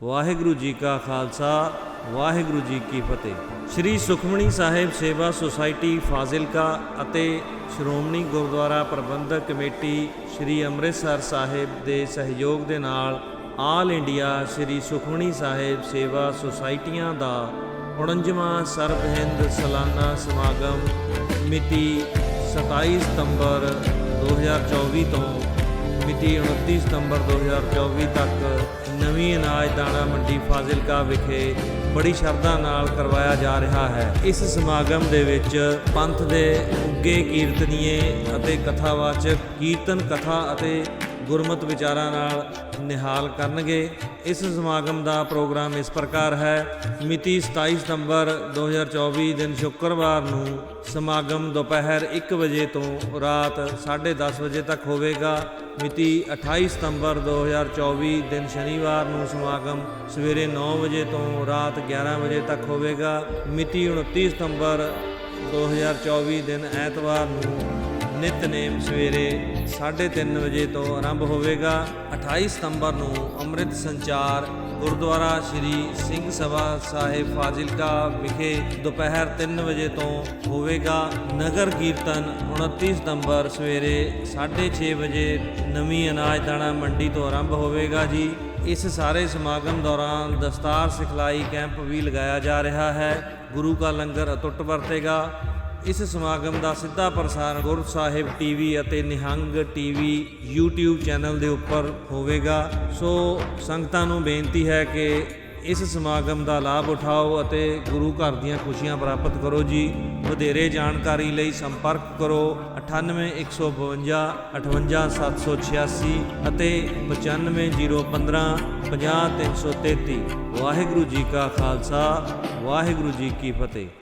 ਵਾਹਿਗੁਰੂ ਜੀ ਕਾ ਖਾਲਸਾ, ਵਾਹਿਗੁਰੂ ਜੀ ਕੀ ਫਤਿਹ। ਸ੍ਰੀ ਸੁਖਮਣੀ ਸਾਹਿਬ ਸੇਵਾ ਸੁਸਾਇਟੀ ਫਾਜ਼ਿਲਕਾ ਅਤੇ ਸ਼੍ਰੋਮਣੀ ਗੁਰਦੁਆਰਾ ਪ੍ਰਬੰਧਕ ਕਮੇਟੀ ਸ੍ਰੀ ਅੰਮ੍ਰਿਤਸਰ ਸਾਹਿਬ ਦੇ ਸਹਿਯੋਗ ਦੇ ਨਾਲ ਆਲ ਇੰਡੀਆ ਸ੍ਰੀ ਸੁਖਮਣੀ ਸਾਹਿਬ ਸੇਵਾ ਸੁਸਾਇਟੀਆਂ ਦਾ 49ਵਾਂ ਸਰਬ ਹਿੰਦ ਸਾਲਾਨਾ ਸਮਾਗਮ ਮਿਤੀ 27 ਸਤੰਬਰ 2024 ਤੋਂ ਮਿਤੀ 29 ਸਤੰਬਰ 2024 ਤੱਕ ਨਵੀਂ ਅਨਾਜ ਦਾਣਾ ਮੰਡੀ ਫਾਜ਼ਿਲਕਾ ਵਿਖੇ ਬੜੀ ਸ਼ਰਧਾ ਨਾਲ ਕਰਵਾਇਆ ਜਾ ਰਿਹਾ ਹੈ। ਇਸ ਸਮਾਗਮ ਦੇ ਵਿੱਚ ਪੰਥ ਦੇ ਉੱਗੇ ਕੀਰਤਨੀਏ ਅਤੇ ਕਥਾਵਾਚਕ ਕੀਰਤਨ ਕਥਾ ਅਤੇ ਗੁਰਮਤ ਵਿਚਾਰਾਂ ਨਾਲ ਨਿਹਾਲ ਕਰਨਗੇ। ਇਸ ਸਮਾਗਮ ਦਾ ਪ੍ਰੋਗਰਾਮ ਇਸ ਪ੍ਰਕਾਰ ਹੈ। ਮਿਤੀ 27 ਸਤੰਬਰ 2024 ਦਿਨ ਸ਼ੁੱਕਰਵਾਰ ਨੂੰ ਸਮਾਗਮ ਦੁਪਹਿਰ 1 ਵਜੇ ਤੋਂ ਰਾਤ 10:30 ਵਜੇ ਤੱਕ ਹੋਵੇਗਾ। ਮਿਤੀ 28 ਸਤੰਬਰ 2024 ਦਿਨ ਸ਼ਨੀਵਾਰ ਨੂੰ ਸਮਾਗਮ ਸਵੇਰੇ 9 ਵਜੇ ਤੋਂ ਰਾਤ 11 ਵਜੇ ਤੱਕ ਹੋਵੇਗਾ। ਮਿਤੀ 29 ਸਤੰਬਰ 2024 ਦਿਨ ਐਤਵਾਰ ਨੂੰ ਨਿਤਨੇਮ ਸਵੇਰੇ 3:30 ਵਜੇ ਤੋਂ ਆਰੰਭ ਹੋਵੇਗਾ। 28 ਸਤੰਬਰ ਨੂੰ ਅੰਮ੍ਰਿਤ ਸੰਚਾਰ ਗੁਰਦੁਆਰਾ ਸ੍ਰੀ ਸਿੰਘ ਸਭਾ ਸਾਹਿਬ ਫਾਜ਼ਿਲਕਾ ਵਿਖੇ ਦੁਪਹਿਰ 3 ਵਜੇ ਤੋਂ ਹੋਵੇਗਾ ਨਗਰ ਕੀਰਤਨ 29 ਸਤੰਬਰ ਸਵੇਰੇ 6:30 ਵਜੇ ਨਵੀਂ ਅਨਾਜ ਦਾਣਾ ਮੰਡੀ ਤੋਂ ਆਰੰਭ ਹੋਵੇਗਾ ਜੀ। ਇਸ ਸਾਰੇ ਸਮਾਗਮ ਦੌਰਾਨ ਦਸਤਾਰ ਸਿਖਲਾਈ ਕੈਂਪ ਵੀ ਲਗਾਇਆ ਜਾ ਰਿਹਾ ਹੈ। ਗੁਰੂ ਕਾ ਲੰਗਰ ਅਟੁੱਟ ਵਰਤੇਗਾ। ਇਸ ਸਮਾਗਮ ਦਾ ਸਿੱਧਾ ਪ੍ਰਸਾਰਣ ਗੁਰ ਸਾਹਿਬ ਟੀਵੀ ਅਤੇ ਨਿਹੰਗ ਟੀਵੀ YouTube ਚੈਨਲ ਦੇ ਉੱਪਰ ਹੋਵੇਗਾ। ਸੋ ਸੰਗਤਾਂ ਨੂੰ ਬੇਨਤੀ ਹੈ ਕਿ ਇਸ ਸਮਾਗਮ ਦਾ ਲਾਭ ਉਠਾਓ ਅਤੇ ਗੁਰੂ ਘਰ ਦੀਆਂ ਖੁਸ਼ੀਆਂ ਪ੍ਰਾਪਤ ਕਰੋ ਜੀ। ਵਧੇਰੇ ਜਾਣਕਾਰੀ ਲਈ ਸੰਪਰਕ ਕਰੋ 98152 58786 ਅਤੇ 95015 50333 ਵਾਹਿਗੁਰੂ ਜੀ ਕਾ ਖਾਲਸਾ, ਵਾਹਿਗੁਰੂ ਜੀ ਕੀ ਫਤਿਹ।